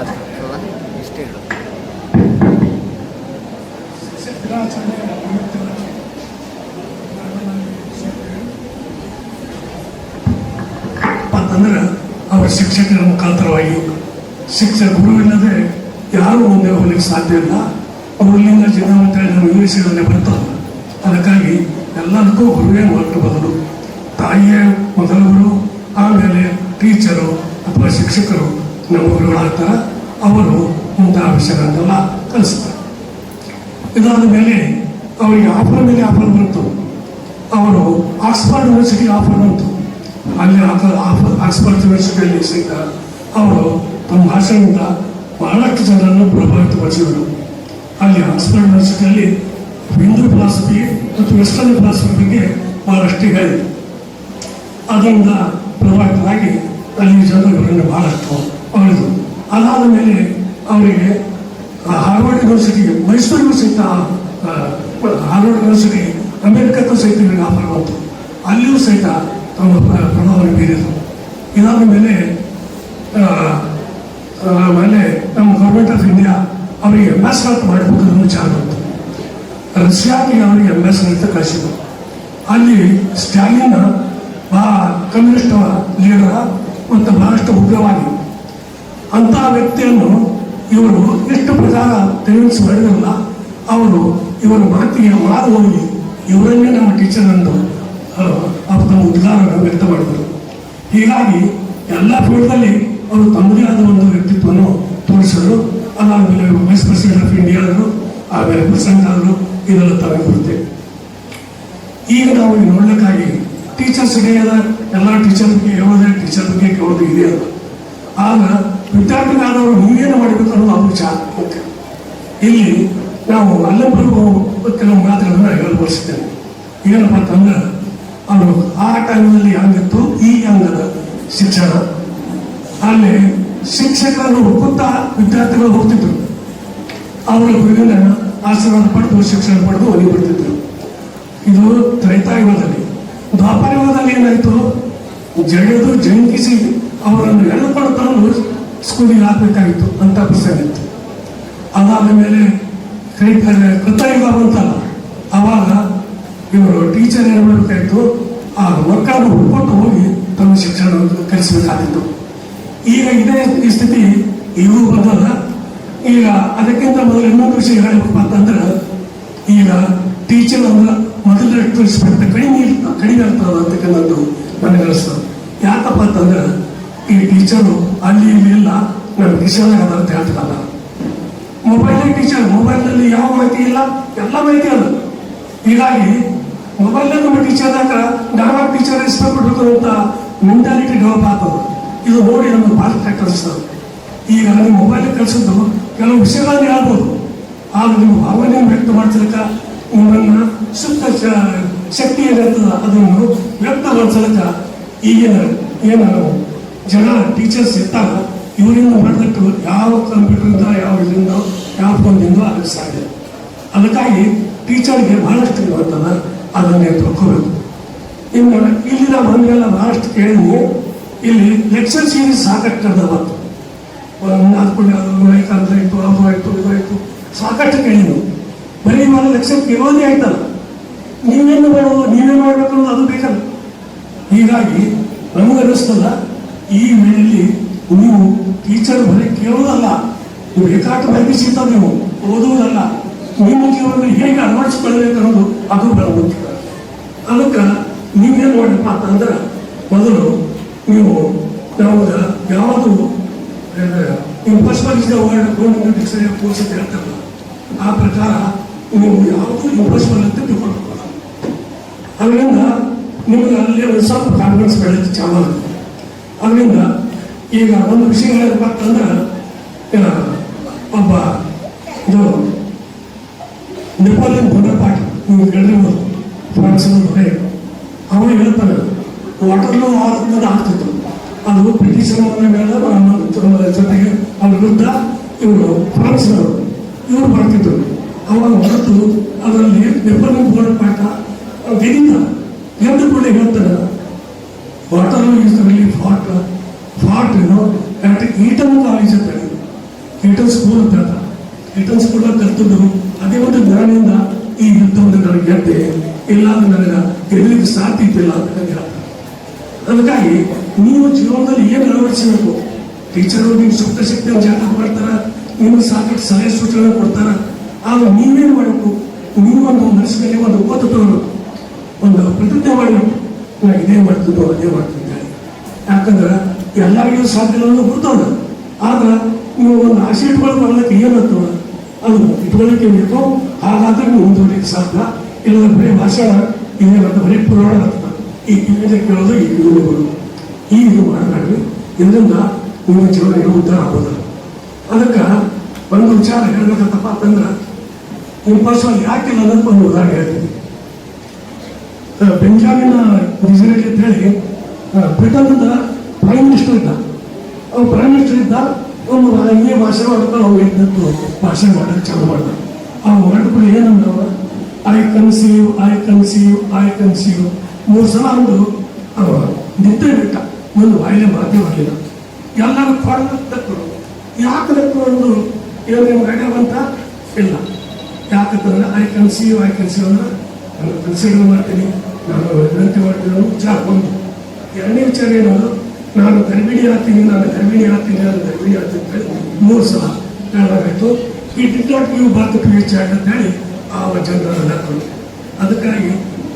ಅಥವಾ ಇಷ್ಟೇ ಅಂತಂದ್ರೆ ಅವರ ಶಿಕ್ಷಕರ ಮುಖಾಂತರವಾಗಿ ಶಿಕ್ಷಕ ಗುರುವಿಲ್ಲದೆ ಯಾರು ಮುಂದೆ ಹೋಗ್ಲಿಕ್ಕೆ ಸಾಧ್ಯ ಇಲ್ಲ. ಅವರಿಂದ ಇಲ್ಲಿಂದ ಅಂತ ನಮ್ಮ ಇಂಗ್ಲೀಷಿನಲ್ಲಿ ಬರ್ತಾರೆ. ಅದಕ್ಕಾಗಿ ಎಲ್ಲದಕ್ಕೂ ಗುರುವೇ ಹೊರಟು ಬದಲು ತಾಯಿಯೇ ಮೊದಲ ಗುರು, ಆಮೇಲೆ ಟೀಚರು ಅಥವಾ ಶಿಕ್ಷಕರು. ನಮ್ಮ ಗುರುಗಳಾಗ್ತಾರೆ ಅವರು ಇಂತಹ ವಿಷಯಗಳನ್ನೆಲ್ಲ ಕಲಿಸ್ತಾರೆ. ಇದಾದ ಮೇಲೆ ಅವರಿಗೆ ಆಫರ್ ಮೇಲೆ ಆಫರ್ ಬಂತು. ಅವರು ಆಕ್ಸ್ಫರ್ಡ್ ಯೂನಿವರ್ಸಿಟಿ ಆಫರ್ ಬಂತು. ಅಲ್ಲಿ ಆಕ್ಸ್ಫರ್ಡ್ ಯೂನಿವರ್ಸಿಟಿಯಲ್ಲಿ ಸಹಿತ ಅವರು ತಮ್ಮ ಭಾಷೆಯಿಂದ ಬಹಳಷ್ಟು ಜನರನ್ನು ಪ್ರಭಾವಿತಗೊಳಿಸಿದರು ಅಲ್ಲಿ ಆಕ್ಸ್ಫರ್ಡ್ ಯೂನಿವರ್ಸಿಟಿಯಲ್ಲಿ ಹಿಂದೂ ಫಿಲಾಸಫಿ ಮತ್ತು ವೆಸ್ಟರ್ನ್ ಫಿಲಾಸಫಿ ಬಗ್ಗೆ ಬಹಳಷ್ಟು ಹೇಳಿದರು. ಅದರಿಂದ ಪ್ರಭಾವಿತರಾಗಿ ಅಲ್ಲಿ ಜನರು ಬಹಳಷ್ಟು ಹೊಗಳಿದರು ಅದಾದ ಮೇಲೆ ಅವರಿಗೆ ಹಾರ್ವರ್ಡ್ ಯೂನಿವರ್ಸಿಟಿ ಮೈಸೂರಿಗೂ ಸಹಿತ ಹಾರ್ವರ್ಡ್ ಯೂನಿವರ್ಸಿಟಿ ಅಮೆರಿಕಕ್ಕೂ ಸಹಿತ ಆಫರ್ ಬಂತು ಅಲ್ಲಿಯೂ ಸಹಿತ ತಮ್ಮ ಪ್ರಭಾವ ಪ್ರಭಾವವನ್ನು ಬೀರಿದರು. ಇದಾದ ಮೇಲೆ ಆಮೇಲೆ ನಮ್ಮ ಗೌರ್ಮೆಂಟ್ ಆಫ್ ಇಂಡಿಯಾ ಅವರಿಗೆ ಅಂಬಾಸಿಡರ್ ಮಾಡಬೇಕು ಅನ್ನೋ ವಿಚಾರ ಬಂತು. ರಷ್ಯಾಗೆ ಅವರಿಗೆ ಅಂಬಾಸಿಡರ್ ಅಂತ ಕಳಿಸಿದ್ರು. ಅಲ್ಲಿ ಸ್ಟಾಲಿನ್ ಆ ಕಮ್ಯುನಿಸ್ಟ್ ಲೀಡರ್ ಮತ್ತು ಬಹಳಷ್ಟು ಉಗ್ರವಾದಿ ಅಂತಹ ವ್ಯಕ್ತಿಯನ್ನು ಇವರು ಎಷ್ಟು ಪ್ರಚಾರ ತಿಳಿಸಿ ಮಾಡಿದ್ರಲ್ಲ ಅವರು ಇವರ ಮಾತಿಗೆ ಮಾರು ಹೋಗಿ ಇವರನ್ನೇ ನಮ್ಮ ಟೀಚರ್ ಎಂದು ಅವರು ತಮ್ಮ ಉದ್ಗಾರವನ್ನು ವ್ಯಕ್ತ ಮಾಡಿದರು ಹೀಗಾಗಿ ಎಲ್ಲ ಫೀಲ್ಡ್ನಲ್ಲಿ ಅವರು ತಮ್ಮದೇ ಆದ ಒಂದು ವ್ಯಕ್ತಿತ್ವವನ್ನು ತೋರಿಸಿದರು. ಅದಾದಮೇಲೆ ವೈಸ್ ಪ್ರೆಸಿಡೆಂಟ್ ಆಫ್ ಇಂಡಿಯಾ ಆಮೇಲೆ ಪ್ರೆಸಿಡೆಂಟ್ ಆದರು, ಇದೆಲ್ಲ ತಾವೇ ಬರುತ್ತೆ. ಈಗ ನಾವು ನೋಡಲಿಕ್ಕಾಗಿ ಟೀಚರ್ಸ್ ಡೇ ಎಲ್ಲ ಟೀಚರ್ ಬಗ್ಗೆ ಹೇಳೋದೇ ಟೀಚರ್ ಬಗ್ಗೆ ಕೇಳೋದು ಇದೆ ಅದ ಆಗ ವಿದ್ಯಾರ್ಥಿಗಳಾದವರು ನೀವೇನು ಮಾಡಬೇಕು ವಿಚಾರ ಮುಖ್ಯ ಇಲ್ಲಿ ನಾವು ಅಲ್ಲೊಬ್ಬರಿಗೂ ಕೆಲವು ಮಾತುಗಳನ್ನ ಬಳಸಿದ್ದೇವೆ ಏನಪ್ಪ ಅಂತಂದ್ರೆ, ಅವರು ಆ ಟೈಮ್ನಲ್ಲಿ ಹಂಗಿತ್ತು? ಈ ಅಂಗದ ಶಿಕ್ಷಣ. ಅಲ್ಲಿ ಶಿಕ್ಷಕರನ್ನು ಒಪ್ಪುತ್ತಾ ವಿದ್ಯಾರ್ಥಿಗಳು ಹೋಗ್ತಿದ್ರು. ಅವರ ಗುರುವಿನ ಆಶೀರ್ವಾದ ಪಡೆದು ಶಿಕ್ಷಣ ಪಡೆದು ಒಲಿ ಬಿಡ್ತಿದ್ರು ಇದು ತ್ರೈತಾಯುಗದಲ್ಲಿ ದ್ವಾಪರಯುಗದಲ್ಲಿ ಏನಾಯ್ತು? ಜಡಿದು ಜಂಕಿಸಿ ಅವರನ್ನು ಎಳೆದುಕೊಂಡು ತಂದು ಸ್ಕೂಲಿಗೆ ಹಾಕಬೇಕಾಗಿತ್ತು ಅಂತ ಪ್ರಸಂಗ ಇತ್ತು ಅದಾದ ಮೇಲೆ ಕೈ- ಕೃತಯುಗ ಬಂತಲ್ಲ ಅವಾಗ ಇವರು ಟೀಚರ್ ಏನು ಮಾಡಬೇಕಾಯಿತು ಆ ಮಕ್ಕಳನ್ನು ಹುಡ್ಕೊಂಡು ಹೋಗಿ ತಮ್ಮ ಶಿಕ್ಷಣವನ್ನು ಕಲಿಸಬೇಕಾಗಿತ್ತು. ಈಗ ಇದೇ ಈ ಸ್ಥಿತಿ ಈಗೂ ಬಂದದ ಈಗ ಅದಕ್ಕಿಂತ ಮೊದಲು ಇನ್ನೊಂದು ವಿಷಯ ಹೇಳಬೇಕು ಅಂತಂದ್ರೆ, ಈಗ ಟೀಚರ್ ಅಂದ್ರೆ ಮೊದಲಷ್ಟು ರೆಸ್ಪೆಕ್ಟ್ ಕಡಿಮೆ ಇರ್ತದೆ ಕಡಿಮೆ ಇರ್ತದೆ ಅಂತಕ್ಕಂಥದ್ದು ನನಗೆ ಅನಿಸ್ತದೆ ಯಾಕಪ್ಪ ಅಂತಂದ್ರೆ ಈ ಟೀಚರು ಅಲ್ಲಿ ಇಲ್ಲಿ ಇಲ್ಲ. ಟೀಚರ್ ಅದ ಅಂತ ಹೇಳ್ತಿರಲ್ಲ ಮೊಬೈಲ್ ಟೀಚರ್ ಮೊಬೈಲ್ನಲ್ಲಿ ಯಾವ ಮಾಹಿತಿ ಇಲ್ಲ? ಎಲ್ಲ ಮಾಹಿತಿ ಅದ ಹೀಗಾಗಿ ಮೊಬೈಲ್ ನಮ್ಮ ಟೀಚರ್ದಾಗ ನಾವು ಟೀಚರ್ ರೆಸ್ಪೆಕ್ಟ್ ಕೊಡಬೇಕು ಅಂತ ಮೆಂಟಾಲಿಟಿ ಡೆವಲಪ್ ಆಗ್ತದೆ. ಇದು ನೋಡಿ ನಮ್ಮ ಭಾರತ ಕಲಿಸ್ತದೆ ಈಗ ನೀವು ಮೊಬೈಲ್ ಕಲಿಸಿದ್ದು ಕೆಲವು ವಿಷಯಗಳನ್ನ ಹೇಳ್ಬೋದು. ಆದ್ರೆ ನಿಮ್ಮ ಭಾವನೆ ವ್ಯಕ್ತ ಮಾಡ್ಸಲಿಕ್ಕ ನಿಮ್ಮನ್ನು ಸುತ್ತ ಶಕ್ತಿ ಏನಿರ್ತದ ಅದನ್ನು ವ್ಯಕ್ತಗೊಳಿಸಲಿಕ್ಕ ಈಗಿನ ಏನು ಜನ ಟೀಚರ್ಸ್ ಇರ್ತಾರ, ಇವರಿಂದ ಮಾಡಲಿಕ್ಕೆ ಯಾವ ಕಂಪ್ಯೂಟರಿಂದ ಯಾವ ಇದರಿಂದ ಯಾವ ಫೋನ್ದಿಂದ ಅದಕ್ಕೆ ಸಾಧ್ಯ. ಅದಕ್ಕಾಗಿ ಟೀಚರ್ಗೆ ಬಹಳಷ್ಟು ಇದು ಅಂತದ ಅದನ್ನೇ ತಿಳ್ಕೋಬೇಕು. ಇನ್ನು ಇಲ್ಲಿ ನಾವು ಬಂದೆಲ್ಲ ಬಹಳಷ್ಟು ಕೇಳಿದ್ವಿ. ಇಲ್ಲಿ ಲೆಕ್ಚರ್ ಸೀರೀಸ್ ಸಾಕಷ್ಟು ಅದಾವ ಒಂದು ನಾಲ್ಕು ಅದು ಆಯ್ತು ಅದು ಆಯ್ತು, ಇದು ಆಯ್ತು, ಸಾಕಷ್ಟು ಕೇಳಿದ್ವು. ಬರೀ ಇವಾಗ ಲೆಕ್ಚರ್ ಕೇಳೋದೇ ಆಯ್ತಲ್ಲ. ನೀವೇನು ಮಾಡೋದು ನೀವೇನು ಮಾಡಬೇಕು ಅನ್ನೋದು ಅದು ಬೇಕಲ್ಲ. ಹೀಗಾಗಿ ನಮಗೆ ಅನ್ನಿಸ್ತಲ್ಲ ಈ ಮೇಲೆ ನೀವು ಟೀಚರ್ ಬರೀ ಕೇಳೋದಲ್ಲ ನೀವು ಮಾಹಿತಿ ಸಿಗ್ತಾವೆ ನೀವು ಓದುವುದಲ್ಲ, ನಿಮ್ಮ ಜೀವನ ಹೇಗೆ ಅಳವಡಿಸಿಕೊಳ್ಳಬೇಕು ಅನ್ನೋದು ಅದು ಬರಬಹುದು ಅದಕ್ಕೆ ನೀವೇನು ಮಾಡಪ್ಪ ಅಂತಂದ್ರೆ ಮೊದಲು ನೀವು ನಾವು ಯಾವುದು ನೀವು ಇಂಪಾಸಿಬಲ್ ವರ್ಡ್ ಡಿಕ್ಷನರಿ ಕೋರ್ಸ್ ಹೇಳ್ತಾರಲ್ಲ, ಆ ಪ್ರಕಾರ ನೀವು ಯಾವುದು ಇಂಪಾಸಿಬಲ್ ಅಂತ ತಿಳ್ಕೊಳ್ಬೇಕು. ಅದರಿಂದ ನಿಮಗೆ ಅಲ್ಲಿ ಒಂದು ಸ್ವಲ್ಪ ಕಾನ್ಫಿಡೆನ್ಸ್ ಬೆಳೆದು ಚಾಲು ಅದರಿಂದ ಈಗ ಒಂದು ವಿಷಯ ಹೇಳಪ್ಪ ಅಂತಂದ್ರೆ ಒಬ್ಬ ಇದು ನೆಪೋಲಿಯನ್ ಬೋನಪಾಟ್ ನೀವು ಕೇಳಿರ್ಬೋದು ಫ್ರಾನ್ಸ್ ಹೊರೆ ಹೇಳ್ತಾರೆ ಹೇಳ್ತಾನೆ ವಾಟರ್ಲೂ ಆದ ಆಗ್ತಿತ್ತು. ಅದು ಬ್ರಿಟಿಷರ ಮೇಲೆ ಜೊತೆಗೆ ಅವ್ರ ವಿರುದ್ಧ ಇವರು ಫ್ರಾನ್ಸ್ನವರು, ಇವರು ಬರ್ತಿದ್ರು. ಅವಾಗ ಹೊರತು ಅದರಲ್ಲಿ ನೆಪೋಲಿಯನ್ ಬೋನಪಾಟ ಗೆದ್ದಿದ್ದ ಗೆದ್ದ ಕೂಡ ಹೇಳ್ತಾರೆ. ವಾಟರ್ ಈಸ್ ರಿಲಿ ಫಾಟ್ ಏನೋ ಅಟ್ ಈಟನ್ ಕಾಲೇಜ್ ಅಂತ ಹೇಳಿ ಈಟನ್ ಸ್ಕೂಲ್ ಅಂತ ಹೇಳ್ತಾರೆ ಈಟನ್ ಸ್ಕೂಲ್ ಕಲ್ತಿದ್ರು ಅದೇ ಒಂದು ಜ್ಞಾನದಿಂದ ಈ ಯುದ್ಧವನ್ನು ನನಗೆ ಗೆದ್ದೆ ಇಲ್ಲ ಅಂದ್ರೆ ನನಗೆ ಗೆಲ್ಲಲಿಕ್ಕೆ ಸಾಧ್ಯ ಇದ್ದಿಲ್ಲ ಅಂತ ನನಗೆ ಅದಕ್ಕಾಗಿ ನೀವು ಜೀವನದಲ್ಲಿ ಏನು ಅಳವಡಿಸಬೇಕು? ಟೀಚರ್ ನೀವು ಸುಪ್ತ ಶಕ್ತಿಯನ್ನು ಜಾಗೃತಿ ಮಾಡ್ತಾರ, ನಿಮಗೆ ಸಾಕಷ್ಟು ಸಲಹೆ ಸೂಚನೆ ಕೊಡ್ತಾರ. ಆದ್ರೆ ನೀವೇನು ಮಾಡಬೇಕು? ನೀವೊಂದು ಮನಸ್ಸಿನಲ್ಲಿ ಒಂದು ಓದು ಒಂದು ಪ್ರತಿಜ್ಞೆ ಮಾಡಬೇಕು ನಾನು ಇದೇ ಮಾಡ್ತಿದ್ದೋ, ಅದೇ ಮಾಡ್ತಿದ್ದೆ. ಯಾಕಂದ್ರೆ ಎಲ್ಲರಿಗೂ ಸಾಧ್ಯ ಅನ್ನೋದು ಗೊತ್ತದ ಆದ್ರೆ ನೀವು ಒಂದು ಆಸೆ ಇಟ್ಕೊಂಡು ಬರ್ಲಿಕ್ಕೆ ಏನತ್ತು ಅದು ಇಟ್ಕೊಳ್ಳಿಕ್ಕೆ ಬೇಕು ಹಾಗಾದ್ರೆ ನೀವು ಮುಂದುವರಿಲಿಕ್ಕೆ ಸಾಧ್ಯ. ಇಲ್ಲ ಬರೀ ಭಾಷೆ ಮತ್ತು ಬರೀ ಪುರಾಣ ಈ ಕಿವಿಗೆ ಕೇಳೋದು ಈ ಕಿವಿಗೆ ಈ ಇದು ಮಾಡಬೇಡ್ರಿ ಇದರಿಂದ ನಿಮ್ಮ ಜೀವನ ಏನು ಉದ್ಧಾರ ಆಗೋದಿಲ್ಲ ಅದಕ್ಕೆ ಒಂದು ವಿಚಾರ ಹೇಳ್ಬೇಕಂತಪ್ಪ ಅಂತಂದ್ರೆ ನಿಮ್ಮ ಪರ್ಸನ್ ಯಾಕಿಲ್ಲ ಅನ್ನೋದು ಒಂದು ಉದಾಹರಣೆ ಹೇಳ್ತೀನಿ. ಬೆಂಜಾಮಿನ್ ಡಿಸರೇಟ್ ಅಂತ ಹೇಳಿ ಬ್ರಿಟನ್ದ ಪ್ರೈಮ್ ಮಿನಿಸ್ಟರ್ ಇದ್ದ ಅವ್ರು ಪ್ರೈಮ್ ಮಿನಿಸ್ಟರ್ ಇದ್ದ ಅವನು ಹಿಂಗೆ ಭಾಷಣ ಮಾಡ್ಕೊಂಡು ಅವ್ರು ಎದ್ದು ಭಾಷಣ ಮಾಡೋದು ಚಾಲು ಮಾಡ್ದ. ಆ ಹೊರಟು ಏನಂದವ? I conceive I conceive I conceive ಮೂರು ಸಲ ಅಂದು ಅವ ನಿದ್ದೆ ಬಿಟ್ಟ. ಒಂದು ಬಾಯಿಲೆ ಮಾತೇ ಬರಲಿಲ್ಲ. ಎಲ್ಲರೂ ಕೊಡಲು ಯಾಕೆ ಒಂದು ಏನು ನಿಮ್ಗೆ ಐಡಿಯಾ ಬಂತ? ಇಲ್ಲ. ಯಾಕಂತಂದ್ರೆ ಐ ಕನ್ಸೀವ್ ಐ ಕನ್ಸೀವ್ ಅಂದ್ರೆ ನಾನು ಕನ್ಸಿಡರ್ ಮಾಡ್ತೀನಿ. ನಾನು ವಿನಂತಿ ಮಾಡ್ತೀನಿ. ವಿಚಾರ ಒಂದು ಎರಡನೇ ವಿಚಾರ ಏನು ನಾನು ಗರ್ಭಿಣಿ ಆಗ್ತೀನಿ, ನಾನು ಗರ್ಭಿಣಿ ಆಗ್ತೀನಿ, ನಾನು ಗರ್ಭಿಣಿ ಆಗ್ತೀನಿ ಮೂರು ಸಲ ಹೇಳಬೇಕಾಯ್ತು he did not give birth to ಈ ಚೈಲ್ಡ್ ಅಂತ ಹೇಳಿ ಆ ಜನರ ಹಾಕೊಂಡು ಅದಕ್ಕಾಗಿ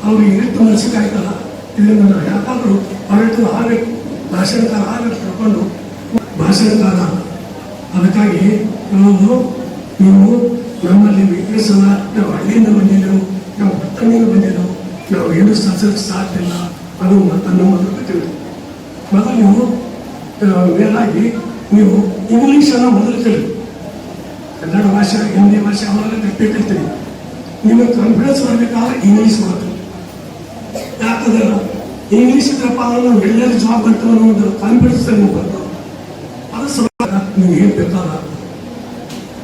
ಅವರು ಎಷ್ಟು ಮನಸ್ಸಿಗಾಯ್ತಲ್ಲ ಇದರಿಂದ ನಾವು ಯಾಕಾದರೂ ಹೊರಟು ಆಗಬೇಕು ಭಾಷಣಕಾರ ಆಗಬೇಕು ತಿಳ್ಕೊಂಡು ಭಾಷಣಕಾರ. ಅದಕ್ಕಾಗಿ ನಾವು ನೀವು ನಮ್ಮಲ್ಲಿ ವೀಕ್ನೆಸ್ ನಾವು ಹಳ್ಳಿಯಿಂದ ಬಂದಿದ್ದೆವು, ನಾವು ಬರ್ತನಿಂದ ಬಂದಿದ್ದೆವು, ನಾವು ಏನು ಸಾಧಿಸಲಿಕ್ಕೆ ಸಾಧ್ಯ ಅದು ಮತ್ತನ್ನು ಮೊದಲು ತಿಳಿದು ಮೊದಲು ನೀವು ಮೇಲಾಗಿ ನೀವು ಇಂಗ್ಲೀಷನ್ನು ಮೊದಲು ತಿಳಿದು ಕನ್ನಡ ಭಾಷೆ, ಹಿಂದಿ ಭಾಷೆ ಅವರೆಲ್ಲ ಕಲ್ತೀರಿ ನಿಮಗೆ ಕಾನ್ಫಿಡೆನ್ಸ್ ಮಾಡಬೇಕಾದ್ರೆ ಇಂಗ್ಲೀಷ್ ಮಾತು ಯಾಕಂದ್ರೆ ಇಂಗ್ಲೀಷ್ ಇದ್ರಪ್ಪ ನಾವು ಎಲ್ಲೆಲ್ಲಿ ಜಾಬ್ ಬರ್ತವೆ ಅನ್ನೋ ಒಂದು ಕಾನ್ಫಿಡೆನ್ಸ್ ನಿಮ್ಗೆ ಬರ್ತದೆ ಅದು ಸಲುವಾಗ ನೀವು ಬೇಕಾದ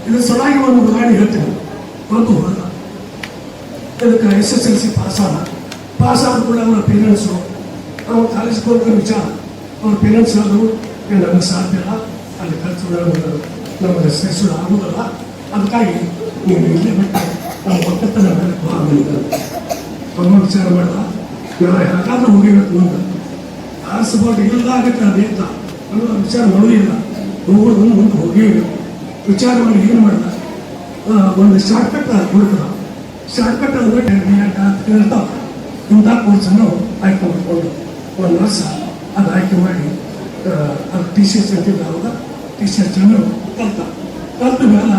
ಇದು ಸಲುವಾಗಿ ಒಂದು ಉದಾಹರಣೆ ಹೇಳ್ತೀನಿ. ಒಂದು ಇದಕ್ಕೆ S S L C pass ಆದ. ಪಾಸ್ ಆದ ಕೂಡ ಅವರ. ಪೇರೆಂಟ್ಸು ಅವ್ರು ಕಾಲೇಜ್ಗೆ ಹೋಗ್ತಾರೆ ವಿಚಾರ. ಅವ್ರ ಪೇರೆಂಟ್ಸ್ ಹೇಳಿದ್ರು "ಏ, ನಮಗೆ ಸಾಧ್ಯ ಇಲ್ಲ. ಅಲ್ಲಿ ಖರ್ಚು ನಮಗೆ ಸೇರಿಸೋದು ಆಗೋದಲ್ಲ. ಅದಕ್ಕಾಗಿ ನೀವು ಇಲ್ಲೇ ಬಿಟ್ಟು ನಾವು ಒಕ್ಕತ್ತನ ಅಂತ ತುಂಬ ವಿಚಾರ ಮಾಡಲ್ಲ ನಾವು ಯಾಕಾದ್ರೂ ಹೋಗಿಬೇಕು ಅಂತ ಆರಿಸ್ಬೋದು ಇಲ್ಲ ಆಗತ್ತೆ ಅದೇಂತ ಅನ್ನೋ ವಿಚಾರ ಮಾಡೋದಿಲ್ಲ. ಹೋಗೋದು ಮುಂದೆ ಹೋಗಿಬೇಕು ವಿಚಾರ ಮಾಡಿ ಏನು ಮಾಡ್ದ? ಒಂದು ಶಾರ್ಟ್ಕಟ್ ಕೊಡ್ತಾರೆ. ಶಾರ್ಟ್ಕಟ್ ಅಂದ್ರೆ ಇರ್ತಾವ ಇಂಥ ಕೋರ್ಸನ್ನು ಆಯ್ಕೆ ಮಾಡಿಕೊಂಡು ಒಂದು ವರ್ಷ ಅದು ಆಯ್ಕೆ ಮಾಡಿ ಅದು ಟಿ ಸಿ ಎಸ್ ಅಂತಿದ್ದ ಅವಾಗ ಟಿ ಸಿ ಎಸ್ ಅನ್ನು ಕಲ್ತ. ಕಲ್ತ ಮೇಲೆ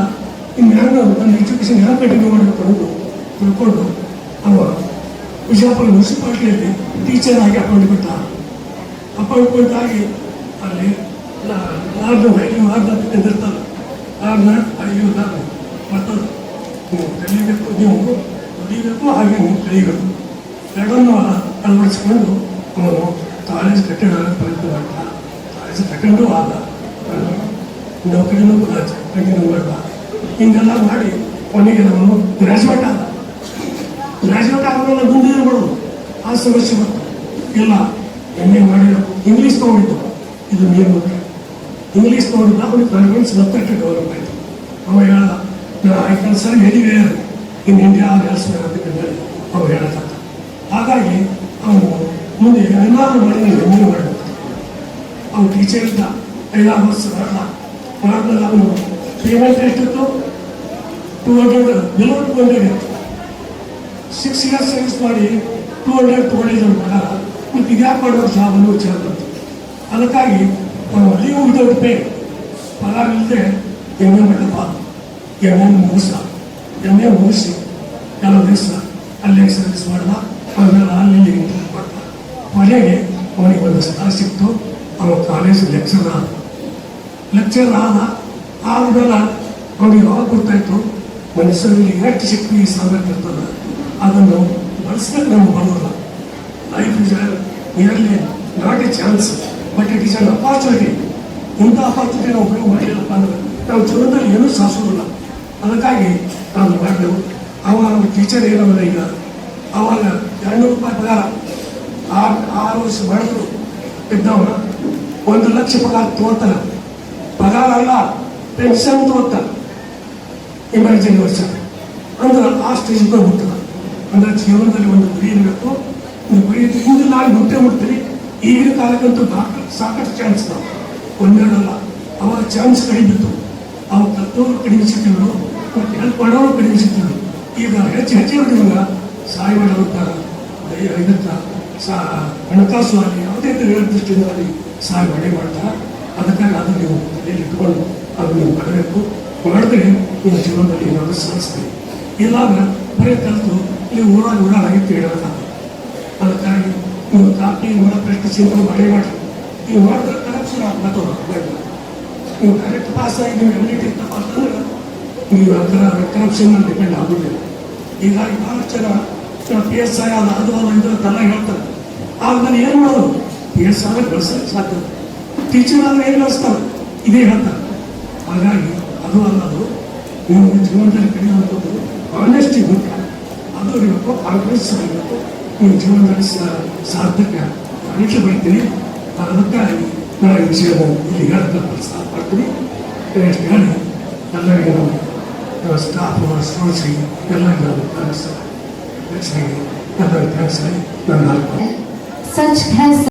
ಇನ್ನು ಹೆಂಗೆ ನನ್ನ ಎಜುಕೇಷನ್ ಹೆಂಗೆ ಕಂಟಿನ್ಯೂ ಮಾಡಬೇಕು ಅನ್ನೋದು ತಿಳ್ಕೊಂಡು ಅವ ವಿಜಯಪುರ ಮುನ್ಸಿಪಾಲ್ಟಿಯಲ್ಲಿ ಟೀಚರ್ ಆಗಿ ಅಪಾಯಿಂಟ್ಮೆಂಟ್ ಬಿಟ್ಟ ಅಪಾಯಿಂಟ್ಮೆಂಟ್ ಆಗಿ ಅಲ್ಲಿ ನಾಲ್ಕು ಐದು ಆರು ನಿಂತಿರ್ತಾರೆ ಆರ್ನ ಐದು ನಾನು ಬರ್ತದೆ ನೀವು ಕಲಿಯಬೇಕು ನೀವು ಕಲಿಯಬೇಕು ಹಾಗೆ ನೀವು ಕಲಿಯಬೇಕು ಎರಡನ್ನು ಅಳವಡಿಸಿಕೊಂಡು ಅವನು ಕಾಲೇಜ್ ಕಟ್ಟಡ ಪ್ರಯತ್ನ ಮಾಡ್ದ ಕಾಲೇಜ್ ಕಟ್ಟಡೂ ಆದ ನೌಕರಿನೂ ಕಂಟಿನ್ಯೂ ಮಾಡ್ದ ಹಿಂಗೆಲ್ಲ ಮಾಡಿ ಕೊನೆಗೆ ನಾನು ಗ್ರ್ಯಾಜುಯೇಟ್ ಆದ. ಗ್ರ್ಯಾಜುಯೇಟ್ ಆದ್ಮೇಲೆ ಮುಂದೆ ಇರ್ಬೋದು ಆ ಸಮಸ್ಯೆ ಬಂತು. ಇಲ್ಲ ಎಂ ಎ ಮಾಡಿರೋ ಇಂಗ್ಲೀಷ್ ತೊಗೊಂಡಿದ್ದು. ಇದು ನೀವು ಇಂಗ್ಲೀಷ್ ತೊಗೊಂಡಿದ್ದ ಅವ್ನಿಗೆ ಕಾನ್ಫಿಡೆನ್ಸ್ ಮತ್ತಷ್ಟು ಡೆವಲಪ್ ಆಯಿತು. ಅವ ನಾ I can serve anywhere in India else ಅಂತ ಹೇಳಿ ಹೇಳ್ದ. ಹಾಗಾಗಿ ಅವನು ಮುಂದೆ ಏನಾದರೂ ಮನೆಯಲ್ಲಿ ಹೆಮ್ಮೆ ಮಾಡಬೇಕು ಅವ್ನು ಟೀಚರ್ ಇದ್ದ ಐದಾರು ವರ್ಷ ಬರಲ್ಲ. ಮಾಡಿದ್ಮೇಲೆ ಅವನು ಪೇಮೆಂಟ್ ಎಷ್ಟಿತ್ತು two hundred below two hundred ಇತ್ತು. ಸಿಕ್ಸ್ ಇಯರ್ಸ್ ಸರ್ವಿಸ್ ಮಾಡಿ ಟೂ ಹಂಡ್ರೆಡ್ ತೊಗೊಂಡಿದ್ದಾನೆ ಮಗ, ಮತ್ತು ಇದ್ಯಾಕೆ ಜಾಬ್ ಅನ್ನೋ ವಿಚಾರ ಬಂತು ಅದಕ್ಕಾಗಿ ಲೀವ್ ವಿದೌಟ್ ಪೇ ಪಗಾರ ಎಂ ಎ ಮಾಡಪ್ಪ ಎಂ ಎ ಮುಗಿಸ ಎಂ ಎ ಮುಗಿಸಿ ಕೆಲವು ದಿವಸ ಅಲ್ಲೇ ಸರ್ವಿಸ್ ಮಾಡ್ದ. ಆಮೇಲೆ ಅಲ್ಲಿ ಇಲ್ಲಿ ಇಂಟರ್ವ್ಯೂ ಮಾಡ್ದ ಕೊನೆಗೆ ಅವನಿಗೆ ಒಂದು ಸ್ಥಳ ಸಿಕ್ತು. ಅವನ ಕಾಲೇಜು ಲೆಕ್ಚರ್ ಆದ ಲೆಕ್ಚರ್ ಆದ ಆದ್ಮೇಲೆ ಅವನಿಗೆ ಯಾವಾಗ ಗೊತ್ತಾಯ್ತು? ಮನುಷ್ಯರಲ್ಲಿ ಎಷ್ಟು ಶಕ್ತಿ ಸಾಮರ್ಥ್ಯ ಅದನ್ನು ಬಳಸ್ಲಿಕ್ಕೆ ನಮ್ಗೆ ಬರೋಲ್ಲ life is nearly not a chance but it is an opportunity ಇಂಥ ಅಪಾರ್ಚುನಿಟಿ ನಾವು ಉಪಯೋಗ ಮಾಡಿಲ್ಲಪ್ಪ ಅಂದ್ರೆ ನಾವು ಜೀವನದಲ್ಲಿ ಏನೂ ಸಾಸೋದಿಲ್ಲ ಅದಕ್ಕಾಗಿ ನಾನು ಮಾಡಿದೆವು ಅವಾಗ ಟೀಚರ್ ಏನಂದ್ರೆ ಈಗ, ಅವಾಗ ಎರಡುನೂರು ರೂಪಾಯಿ ಪಗಾರ. ಆರು ಆರು ವರ್ಷ ಬಡವರು ಇದ್ದವನ ಒಂದು ಲಕ್ಷ ಪಗಾರ ತೋರ್ತಾನ ಪಗಾರ ಅಲ್ಲ ಪೆನ್ಷನ್ ತೋರ್ತಾನ ಎಮರ್ಜೆನ್ಸಿ ವರ್ಷ. ಅಂದ್ರೆ ಆ ಸ್ಟೇಜ್ಗೆ ಹೋಗ್ತದೆ ಅಂದ್ರೆ ಜೀವನದಲ್ಲಿ ಒಂದು ಗುರಿ ಇರಬೇಕು. ಒಂದು ಗುರಿ ಇಂದು ನಾಳೆ ಮುಟ್ಟೆ ಮುಟ್ತೀರಿ ಈಗಿನ ಕಾಲಕ್ಕಂತೂ ಸಾಕ- ಸಾಕಷ್ಟು ಚಾನ್ಸ್ ಇದಾವೆ ಒಂದೆರಡಲ್ಲ ಅವಾಗ ಚಾನ್ಸ್ ಕಡಿಬಿತ್ತು ಅವಾಗ ಕತ್ತೋರು ಕಡಿಮೆ ಸಿಕ್ಕಿದ್ರು. ಮತ್ತು ಹೆಲ್ಪ್ ಮಾಡೋರು ಕಡಿಮೆ ಸಿಕ್ಕಿದ್ರು. ಈಗ ಹೆಚ್ಚು ಹೆಚ್ಚಿನ ಸಹಾಯ ಮಾಡೋಂಥ ಇದಕ್ಕ ಸಾ ಹಣಕಾಸು ಆಗಲಿ ಯಾವುದೇ ಥರ ದೃಷ್ಟಿಯಿಂದ ಅಲ್ಲಿ ಸಹಾಯ ಮಾಡೇ ಮಾಡ್ತಾ, ಅದಕ್ಕಾಗಿ ಅದನ್ನು ನೀವು ಇಟ್ಕೊಂಡು ಅದನ್ನು ನೀವು ಮಾಡಬೇಕು. ಮಾಡಿದ್ರೆ ನಿಮ್ಮ ಜೀವನದಲ್ಲಿ ಏನಾದರೂ ಸಾಧಿಸ್ತೀವಿ ಇಲ್ಲಾಗ ಬರೀ ಕಲಿತು ನೀವು ಊರಾಗಿ ಊರಾಗಿ ಹೇಳೋದ ಅದಕ್ಕಾಗಿ ನೀವು ಕಾಪಿ ಮೂಲ ಪ್ರಶ್ನೆ ಚಿಂತನೆ ಮಾಡೇ ಮಾಡಿ. ನೀವು ಮಾಡಿದ್ರೆ ಕರಪ್ಷನ್ ಆಗ್ಬೋದು ನೀವು ಕರೆಕ್ಟ್ ಪಾಸ್ ಆಗಿ ನೀವು ಎಬಿಲಿಟಿ ಪಾಸ್ ಅಂತಂದ್ರೆ ನೀವು ಆ ಥರ ಕರಪ್ಷನ್ ಡಿಪೆಂಡ್ ಆಗೋದಿಲ್ಲ. ಹೀಗಾಗಿ ಭಾಳ ಜನ ಪಿ ಎಸ್ ಐ ಅದು ಅದು ಇದು ಅಂತೆಲ್ಲ ಹೇಳ್ತಾರೆ. ಆಗ ನಾನು ಏನು ಮಾಡೋದು? ಪಿ ಎಸ್ ಆದ್ರೆ ಬೆಳೆಸೋಕ್ಕೆ ಸಾಧ್ಯ ಟೀಚರ್ ಆದರೆ ಏನು ಬೆಳೆಸ್ತಾರೆ? ಇದೇ ಹೇಳ್ತಾರೆ. ಹಾಗಾಗಿ ಅದು ಅನ್ನೋದು ನೀವು ಜೀವನದಲ್ಲಿ ಕಲಿಯುವಂಥದ್ದು ಆನೆಸ್ಟಿ ಮುಖ್ಯ ಅದು ಇರಬೇಕು ಕಾನ್ಫಿಡೆನ್ಸ್ ಇರಬೇಕು ನೀವು ಜೀವನದಲ್ಲಿ ಸಾರ್ಥಕ ಪರೀಕ್ಷೆ ಬರ್ತೀನಿ. ಅದಕ್ಕಾಗಿ ನಾನು ಈ ವಿಷಯದ ಇಲ್ಲಿ ಹೇಳಕ್ಕೆ ಪ್ರಸ್ತಾಪ ಮಾಡ್ತೀನಿ. ಎಷ್ಟು ಹೇಳಿ. ಎಲ್ಲರಿಗೂ ಸ್ಟಾಫ್ ಸ್ಟೂಡೆಂಟ್ಸಿಗೆ ಎಲ್ಲರಿಗೂ Such cancer.